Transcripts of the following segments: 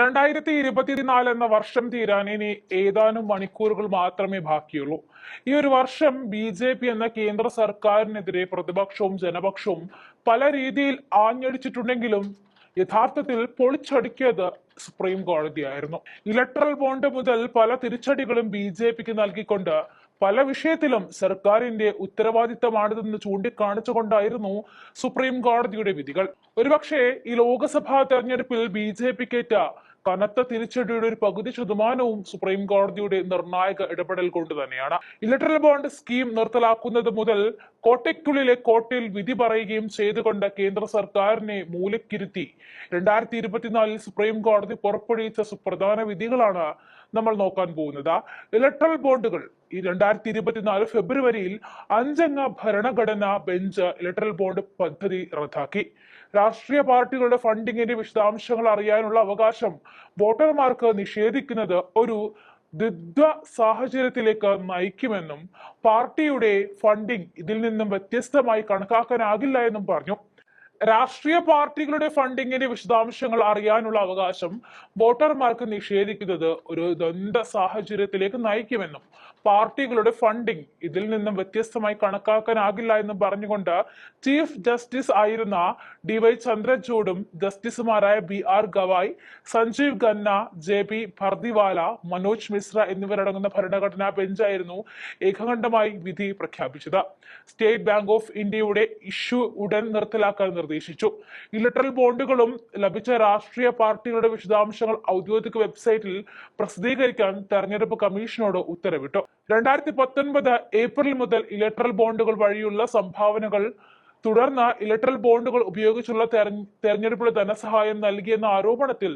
രണ്ടായിരത്തി ഇരുപത്തിനാല് എന്ന വർഷം തീരാൻ ഇനി ഏതാനും മണിക്കൂറുകൾ മാത്രമേ ബാക്കിയുള്ളൂ. ഈ ഒരു വർഷം ബി ജെ പി എന്ന കേന്ദ്ര സർക്കാരിനെതിരെ പ്രതിപക്ഷവും ജനപക്ഷവും പല രീതിയിൽ ആഞ്ഞടിച്ചിട്ടുണ്ടെങ്കിലും യഥാർത്ഥത്തിൽ പൊളിച്ചടുക്കിയത് സുപ്രീം കോടതിയായിരുന്നു. ഇലക്ട്രൽ ബോണ്ട് മുതൽ പല തിരിച്ചടികളും ബി ജെ പിക്ക് നൽകിക്കൊണ്ട് പല വിഷയത്തിലും സർക്കാരിന്റെ ഉത്തരവാദിത്തമാണിതെന്ന് ചൂണ്ടിക്കാണിച്ചുകൊണ്ടായിരുന്നു സുപ്രീം കോടതിയുടെ വിധികൾ. ഒരുപക്ഷെ ഈ ലോക്സഭാ തെരഞ്ഞെടുപ്പിൽ ബി ജെ പിക്കേറ്റ കനത്ത തിരിച്ചടിയുടെ ഒരു പകുതി ശതമാനവും സുപ്രീം കോടതിയുടെ നിർണായക ഇടപെടൽ കൊണ്ട് തന്നെയാണ്. ഇലക്ട്രൽ ബോണ്ട് സ്കീം നിർത്തലാക്കുന്നത് മുതൽ കോട്ടയ്ക്കുള്ളിലെ കോട്ടയിൽ വിധി പറയുകയും ചെയ്തുകൊണ്ട് കേന്ദ്ര സർക്കാരിനെ മൂലക്കിരുത്തി. രണ്ടായിരത്തി ഇരുപത്തിനാലിൽ സുപ്രീം കോടതി പുറപ്പെടുവിച്ച സുപ്രധാന വിധികളാണ് നമ്മൾ നോക്കാൻ പോകുന്നത്. ഇലക്ട്രൽ ബോണ്ടുകൾ. ഈ രണ്ടായിരത്തി ഇരുപത്തിനാല് ഫെബ്രുവരിയിൽ അഞ്ചംഗ ഭരണഘടനാ ബെഞ്ച് ഇലക്ട്രൽ ബോണ്ട് പദ്ധതി റദ്ദാക്കി. രാഷ്ട്രീയ പാർട്ടികളുടെ ഫണ്ടിങ്ങിന്റെ വിശദാംശങ്ങൾ അറിയാനുള്ള അവകാശം വോട്ടർമാർക്ക് നിഷേധിക്കുന്നത് ഒരു ദ്വിത്വ സാഹചര്യത്തിലേക്ക് നയിക്കുമെന്നും പാർട്ടിയുടെ ഫണ്ടിംഗ് ഇതിൽ നിന്നും വ്യത്യസ്തമായി കണക്കാക്കാനാകില്ല എന്നും പറഞ്ഞു. രാഷ്ട്രീയ പാർട്ടികളുടെ ഫണ്ടിങ്ങിന്റെ വിശദാംശങ്ങൾ അറിയാനുള്ള അവകാശം വോട്ടർമാർക്ക് നിഷേധിക്കുന്നത് ഒരു ദ്വന്ദ് സാഹചര്യത്തിലേക്ക് നയിക്കുമെന്നും പാർട്ടികളുടെ ഫണ്ടിംഗ് ഇതിൽ നിന്നും വ്യത്യസ്തമായി കണക്കാക്കാനാകില്ല എന്നും പറഞ്ഞുകൊണ്ട് ചീഫ് ജസ്റ്റിസ് ആയിരുന്ന ഡി വൈ ചന്ദ്രചൂഡും ജസ്റ്റിസുമാരായ B R Gavai Sanjiv Khanna J P Pardiwala Manoj Misra എന്നിവരടങ്ങുന്ന ഭരണഘടനാ ബെഞ്ചായിരുന്നു ഏകകണ്ഠമായി വിധി പ്രഖ്യാപിച്ചത്. സ്റ്റേറ്റ് ബാങ്ക് ഓഫ് ഇന്ത്യയുടെ ഇഷ്യൂ ഉടൻ നിർത്തലാക്കാൻ നിർദ്ദേശിച്ചു ഇലക്ട്രൽ ബോണ്ടുകളും ലഭിച്ച രാഷ്ട്രീയ പാർട്ടികളുടെ വിശദാംശങ്ങൾ ഔദ്യോഗിക വെബ്സൈറ്റിൽ പ്രസിദ്ധീകരിക്കാൻ തെരഞ്ഞെടുപ്പ് കമ്മീഷനോട് ഉത്തരവിട്ടു. രണ്ടായിരത്തി പത്തൊൻപത് ഏപ്രിൽ മുതൽ ഇലക്ട്രൽ ബോണ്ടുകൾ വഴിയുള്ള സംഭാവനകൾ തുടർന്ന് ഇലക്ട്രൽ ബോണ്ടുകൾ ഉപയോഗിച്ചുള്ള തെരഞ്ഞ- തെരഞ്ഞെടുപ്പിലെ ധനസഹായം നൽകിയെന്ന ആരോപണത്തിൽ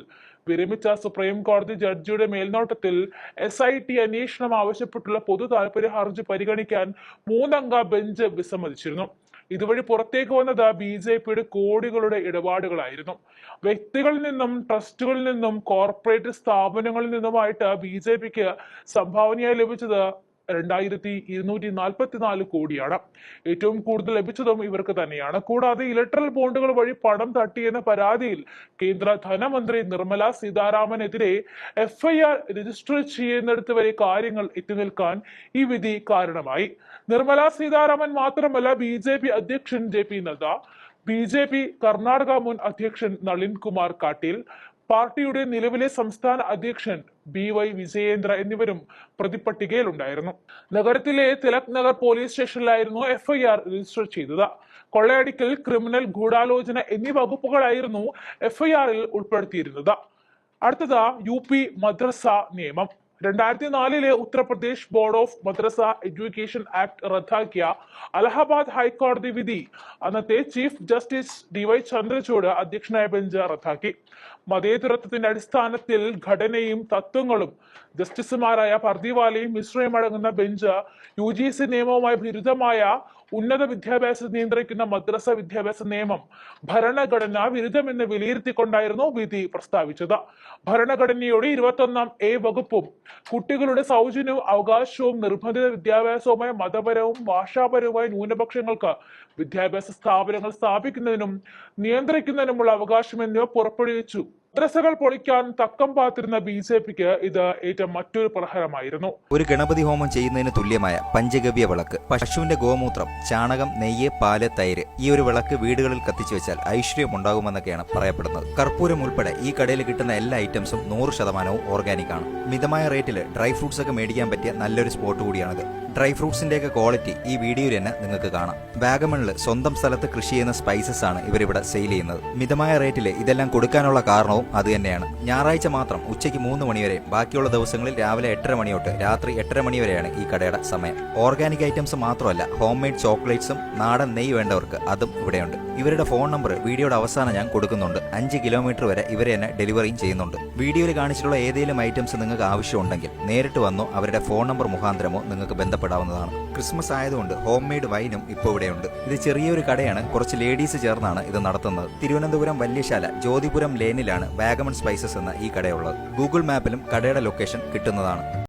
വിരമിച്ച സുപ്രീം കോടതി ജഡ്ജിയുടെ മേൽനോട്ടത്തിൽ എസ് ഐ ടി അന്വേഷണം ആവശ്യപ്പെട്ടുള്ള പൊതു താൽപര്യ ഹർജി പരിഗണിക്കാൻ മൂന്നംഗ ബെഞ്ച് വിസമ്മതിച്ചിരുന്നു. ഇതുവഴി പുറത്തേക്ക് വന്നത് ബി ജെ പിയുടെ കോടികളുടെ ഇടപാടുകളായിരുന്നു. വ്യക്തികളിൽ നിന്നും ട്രസ്റ്റുകളിൽ നിന്നും കോർപ്പറേറ്റ് സ്ഥാപനങ്ങളിൽ നിന്നുമായിട്ട് ബി ജെ പിക്ക് സംഭാവനയായി ലഭിച്ചത് രണ്ടായിരത്തി ഇരുന്നൂറ്റി നാൽപ്പത്തിനാല് കോടിയാണ്. ഏറ്റവും കൂടുതൽ ലഭിച്ചതും ഇവർക്ക് തന്നെയാണ്. കൂടാതെ ഇലക്ട്രൽ ബോണ്ടുകൾ വഴി പണം തട്ടിയെന്ന പരാതിയിൽ കേന്ദ്ര ധനമന്ത്രി നിർമ്മല സീതാരാമനെതിരെ എഫ്ഐആർ രജിസ്റ്റർ ചെയ്യുന്നിടത്ത് വരെ കാര്യങ്ങൾ എത്തി നിൽക്കാൻ ഈ വിധി കാരണമായി. നിർമ്മല സീതാരാമൻ മാത്രമല്ല ബി ജെ പി അധ്യക്ഷൻ J P Nadda B J P Karnataka മുൻ അധ്യക്ഷൻ നളിൻ കുമാർ കാട്ടീൽ പാർട്ടിയുടെ നിലവിലെ സംസ്ഥാന അധ്യക്ഷൻ ബി വൈ വിജയേന്ദ്ര എന്നിവരും പ്രതിപട്ടികയിലുണ്ടായിരുന്നു നഗരത്തിലെ തിലക് നഗർ പോലീസ് സ്റ്റേഷനിലായിരുന്നു എഫ്ഐആർ രജിസ്റ്റർ ചെയ്തത്. കൊള്ളയടിക്കൽ ക്രിമിനൽ ഗൂഢാലോചന എന്നീ വകുപ്പുകളായിരുന്നു എഫ്ഐആറിൽ ഉൾപ്പെടുത്തിയിരുന്നത്. അടുത്തത് യു പി മദ്രസ നിയമം. രണ്ടായിരത്തി നാലിലെ Uttar Pradesh board of madrasa education act റദ്ദാക്കിയ അലഹബാദ് ഹൈക്കോടതി വിധി അന്നത്തെ chief justice D Y Chandrachud അധ്യക്ഷനായ ബെഞ്ച് റദ്ദാക്കി. മതേതരത്വത്തിന്റെ അടിസ്ഥാനത്തിൽ ഘടനയും തത്വങ്ങളും ജസ്റ്റിസുമാരായ പർദിവാലയും മിശ്രയും അടങ്ങുന്ന ബെഞ്ച് യു ജി സി നിയമവുമായി വിരുദ്ധമായ ഉന്നത വിദ്യാഭ്യാസം നിയന്ത്രിക്കുന്ന മദ്രസ വിദ്യാഭ്യാസ നിയമം ഭരണഘടനാ വിരുദ്ധമെന്ന് വിലയിരുത്തിക്കൊണ്ടായിരുന്നു വിധി പ്രസ്താവിച്ചത്. ഭരണഘടനയുടെ ഇരുപത്തൊന്നാം എ വകുപ്പും കുട്ടികളുടെ സൗജന്യവും അവകാശവും നിർബന്ധിത വിദ്യാഭ്യാസവുമായ മതപരവും ഭാഷാപരവുമായ ന്യൂനപക്ഷങ്ങൾക്ക് വിദ്യാഭ്യാസ സ്ഥാപനങ്ങൾ സ്ഥാപിക്കുന്നതിനും നിയന്ത്രിക്കുന്നതിനുമുള്ള അവകാശം എന്നിവ പുറപ്പെടുവിച്ചു. മദ്രസകൾ പൊളിക്കാൻ തക്കം പാത്തിരുന്ന ബി ജെ പിക്ക് ഇത് ഏറ്റ മറ്റൊരു പ്രഹരമായിരുന്നു. ഒരു ഗണപതി ഹോമം ചെയ്യുന്നതിന് തുല്യമായ പഞ്ചഗവ്യ വിളക്ക് പശുവിന്റെ ഗോമൂത്രം ചാണകം നെയ്യ് പാൽ തൈര് ഈ ഒരു വിളക്ക് വീടുകളിൽ കത്തിച്ചു വെച്ചാൽ ഐശ്വര്യം ഉണ്ടാകുമെന്നൊക്കെയാണ് പറയപ്പെടുന്നത്. കർപ്പൂരം ഉൾപ്പെടെ ഈ കടയിൽ കിട്ടുന്ന എല്ലാ ഐറ്റംസും നൂറ് ശതമാനവും ഓർഗാനിക് ആണ്. മിതമായ റേറ്റിൽ ഡ്രൈ ഫ്രൂട്ട്സ് ഒക്കെ മേടിക്കാൻ പറ്റിയ നല്ലൊരു സ്പോട്ട് കൂടിയാണിത്. ഡ്രൈ ഫ്രൂട്ട്സിന്റെയൊക്കെ ക്വാളിറ്റി ഈ വീഡിയോയിൽ തന്നെ നിങ്ങൾക്ക് കാണാം. വാഗമണിൽ സ്വന്തം സ്ഥലത്ത് കൃഷി ചെയ്യുന്ന സ്പൈസസ് ആണ് ഇവരിവിടെ സെയിൽ ചെയ്യുന്നത്. മിതമായ റേറ്റിൽ ഇതെല്ലാം കൊടുക്കാനുള്ള കാരണവും അത് തന്നെയാണ്. ഞായറാഴ്ച മാത്രം ഉച്ചയ്ക്ക് മൂന്ന് മണിവരെയും ബാക്കിയുള്ള ദിവസങ്ങളിൽ രാവിലെ എട്ടര മണി തൊട്ട് രാത്രി എട്ടര മണി വരെയാണ് ഈ കടയുടെ സമയം. ഓർഗാനിക് ഐറ്റംസ് മാത്രമല്ല ഹോം മെയ്ഡ് ചോക്ലേറ്റ്സും നാടൻ നെയ്യ് വേണ്ടവർക്ക് അതും ഇവിടെയുണ്ട്. ഇവരുടെ ഫോൺ നമ്പർ വീഡിയോയുടെ അവസാനം ഞാൻ കൊടുക്കുന്നുണ്ട്. അഞ്ച് കിലോമീറ്റർ വരെ ഇവരെ തന്നെ ഡെലിവറിയും ചെയ്യുന്നുണ്ട്. വീഡിയോയിൽ കാണിച്ചിട്ടുള്ള ഏതെങ്കിലും ഐറ്റംസ് നിങ്ങൾക്ക് ആവശ്യമുണ്ടെങ്കിൽ നേരിട്ട് വന്നോ അവരുടെ ഫോൺ നമ്പർ മുഖാന്തരമോ നിങ്ങൾക്ക് ബന്ധപ്പെടാവുന്നതാണ്. ക്രിസ്മസ് ആയതുകൊണ്ട് ഹോം മെയ്ഡ് വൈനും ഇപ്പോൾ ഇവിടെയുണ്ട്. ഇത് ചെറിയൊരു കടയാണ്. കുറച്ച് ലേഡീസ് ചേർന്നാണ് ഇത് നടത്തുന്നത്. തിരുവനന്തപുരം വല്യശാല ജ്യോതിപുരം ലേനിലാണ് വാഗമൺ സ്പൈസസ് എന്ന ഈ കടയുള്ളത് ഗൂഗിൾ മാപ്പിലും കടയുടെ ലൊക്കേഷൻ കിട്ടുന്നതാണ്.